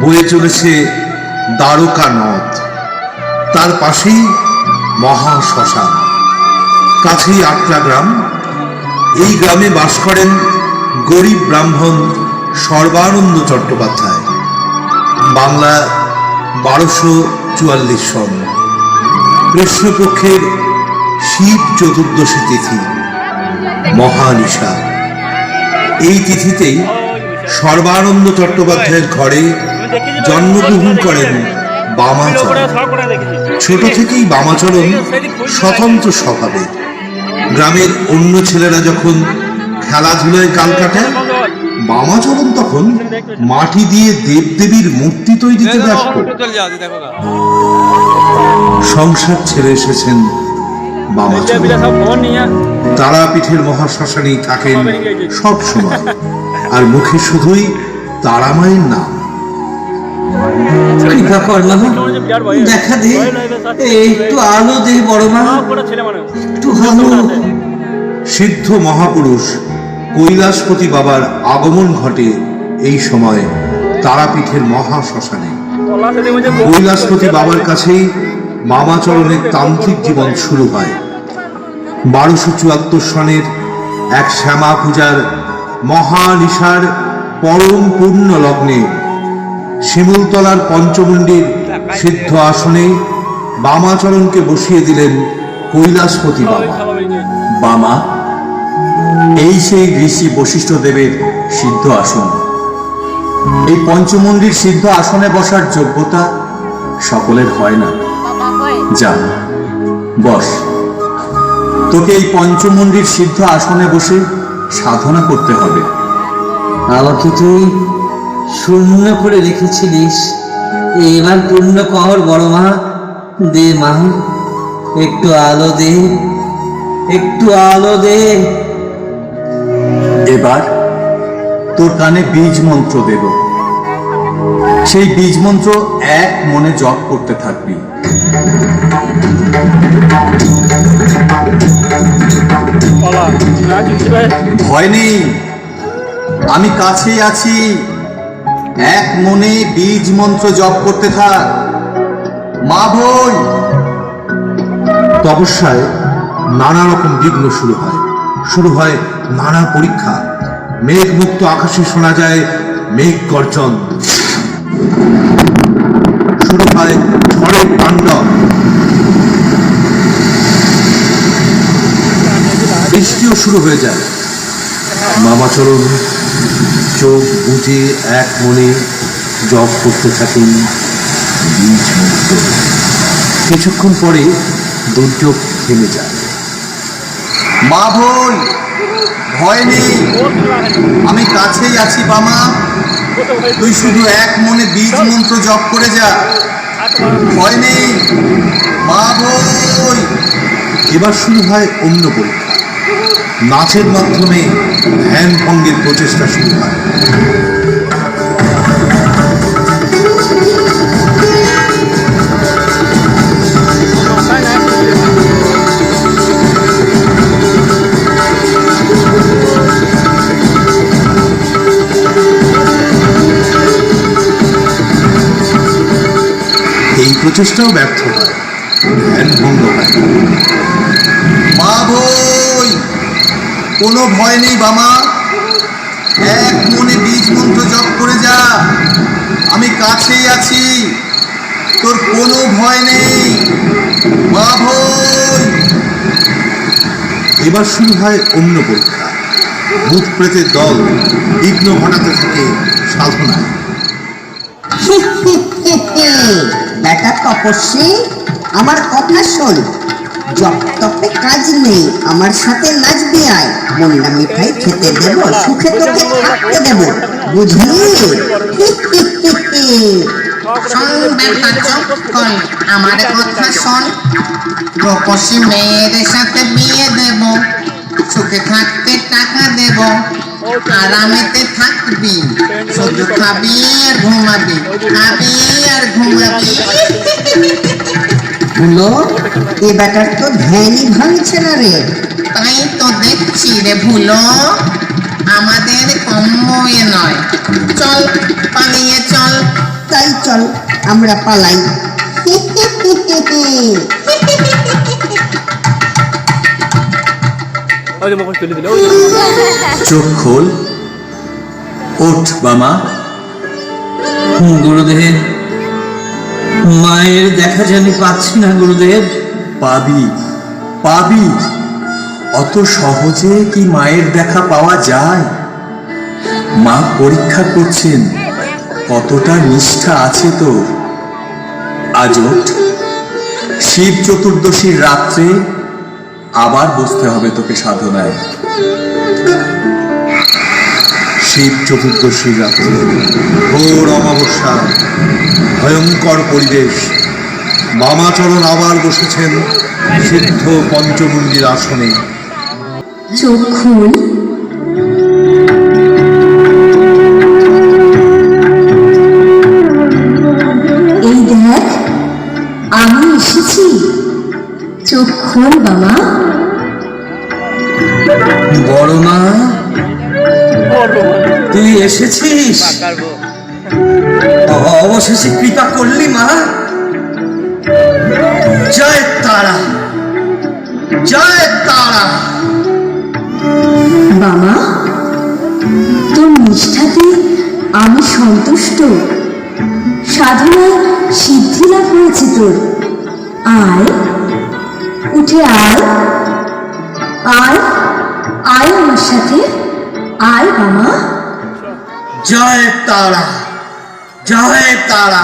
বয়ে চলেছে দ্বারকা নদ। তার পাশেই মহা শ্মশান। কাছেই আটলা গ্রাম। এই গ্রামে বাস করেন গরিব ব্রাহ্মণ সর্বানন্দ চট্টোপাধ্যায়। বাংলা বারোশো চুয়াল্লিশ সন। কৃষ্ণপক্ষের শিব চতুর্দশী তিথি। মহানিশা। এই তিথিতেই সর্বানন্দ চট্টোপাধ্যায়ের ঘরে জন্মগ্রহণ করেন বামাচরণ ছোট থেকেই বামাচরণ স্বতন্ত্র স্বভাবে। গ্রামের অন্য ছেলেরা যখন খেলাধুলায় কাল কাটায় বামাচরণ তখন মাটি দিয়ে দেবদেবীর মূর্তি তৈরিতে ব্যস্ত। সংসার ছেড়ে এসেছেন বামাচরণ তারাপীঠের মহাশ্মশানেই থাকেন সব সময়। আর মুখে শুধুই তারামায়ের নাম। কৃপা কর মা দেখা দে। একটু আলো দে বড় মা। একটু আলো সিদ্ধ মহাপুরুষ কৈলাসপতি বাবার আগমন ঘটে এই সময় তারাপীঠের মহাশ্মশানে। কৈলাসপতি বাবার কাছেই মামাচরণের তান্ত্রিক জীবন শুরু হয়। বারোশো চুয়াত্তর সনের এক শ্যামা পূজার মহানিশার পরম পূর্ণ লগ্নে শিমুলতলার পঞ্চমুণ্ডির সিদ্ধ আসনে বামাচরণকে বসিয়ে দিলেন কৈলাসপতি বাবা। বামা এই সেই ঋষি বশিষ্ঠ দেবের সিদ্ধ আসন। এই পঞ্চমন্ডির সিদ্ধ আসনে বসার যোগ্যতা সকলের হয় না। যা বস। তোকে এই পঞ্চমন্ডির সিদ্ধ আসনে বসে সাধনা করতে হবে। আমাকে তুই শূন্য করে রেখেছিলিস। এবার পূর্ণ কর, বড় মা। দে মা, একটু আলো দে, একটু আলো দে। এবার তোর কানে বীজ মন্ত্র দেব। সেই বীজ মন্ত্র এক মনে জপ করতে থাকবি। ভয় নেই আমি কাছেই আছি। এক মনে বীজ মন্ত্র জপ করতে থাক। মা বোন তপস্যায় নানা রকম বিঘ্ন শুরু হয়। শুরু হয় নানা পরীক্ষা। মেঘ মুক্ত আকাশে শোনা যায় মেঘ গর্জন। শুরু হয় ঝড়ের তাণ্ডব। বৃষ্টিও শুরু হয়ে যায়। মামাচরণ চোখ বুঝে এক মনে জপ করতে থাকেন। বীজ মন্ত্র কিছুক্ষণ পরে দুর্যোগ থেমে যায়। মা বোন, ভয় নেই। আমি কাছেই আছি বামা তুই শুধু এক মনে বীজ মন্ত্র জপ করে যা। ভয় নেই। মা বোন। এবার শুরু হয় অন্য পরীক্ষা। নাচের মাধ্যমে ধ্যান ভঙ্গের প্রচেষ্টা শুরু হয়। এই প্রচেষ্টাও ব্যর্থ হয়। ধ্যান ভঙ্গ হয়। বই কোনো ভয় নেই বামা এক মনে বীজ মন্ত্র জপ করে যা। আমি কাছেই আছি। তোর কোনো ভয় নেই। মা এবার শুরু হয় অন্য পরীক্ষা। ভূত প্রেতের দল। বিঘ্ন ঘটাতে থাকে সাধনায়। বেটা তপস্বী, আমার কথা শোন। জপ তপে কাজ নেই, আমার সাথে নাচবি আয়। মন্ডা মিঠাই খেতে দেব, সুখে তোকে থাকতে দেব। বুঝলি? শোন বেটা কর আমার কথা শোন। রূপসী মেয়ের সাথে বিয়ে দেব, সুখে থাকতে টাকা দেব। আরামেতে থাকবি, শুধু খাবি আর ঘুমাবি, খাবি আর ঘুমাবি। হলো এ বেটার তো ধ্যানই ভাঙছে না রে। তাই তো দেখছি রে ভুলো আমাদের কম্য এ নয়। চল পালিয়ে পালাই চল আমরা পালাই। চোখ খোল। ওঠ বামা গুরুদেব। মায়ের দেখা জানি পাচ্ছি না গুরুদেব। পাবি পাবি। অত সহজে কি মায়ের দেখা পাওয়া যায়? মা পরীক্ষা করছেন কতটা নিষ্ঠা আছে তো আজ শিব চতুর্দশীর রাত্রে আবার বসতে হবে তোকে সাধনায়। শিব চতুর্দশীর রাত্রে। ঘোর অমাবস্যা। ভয়ঙ্কর পরিবেশ। মামাচরণ আবার বসেছেন সিদ্ধ পঞ্চমুণ্ডির আসনে। চোখ খুল। এই দেখ আমি এসেছি। চোখ খোল বাবা বড় মা তুই এসেছিস? অবশেষে কৃপা করলি মা। জয় তারা। জয় তারা। বাবা তোর নিষ্ঠাতে আমি সন্তুষ্ট। সাধনায় সিদ্ধি লাভ হয়েছে তোর। আয় উঠে আয়। আয় আয় আমার সাথে। আয় বাবা। জয় তারা। জয় তারা।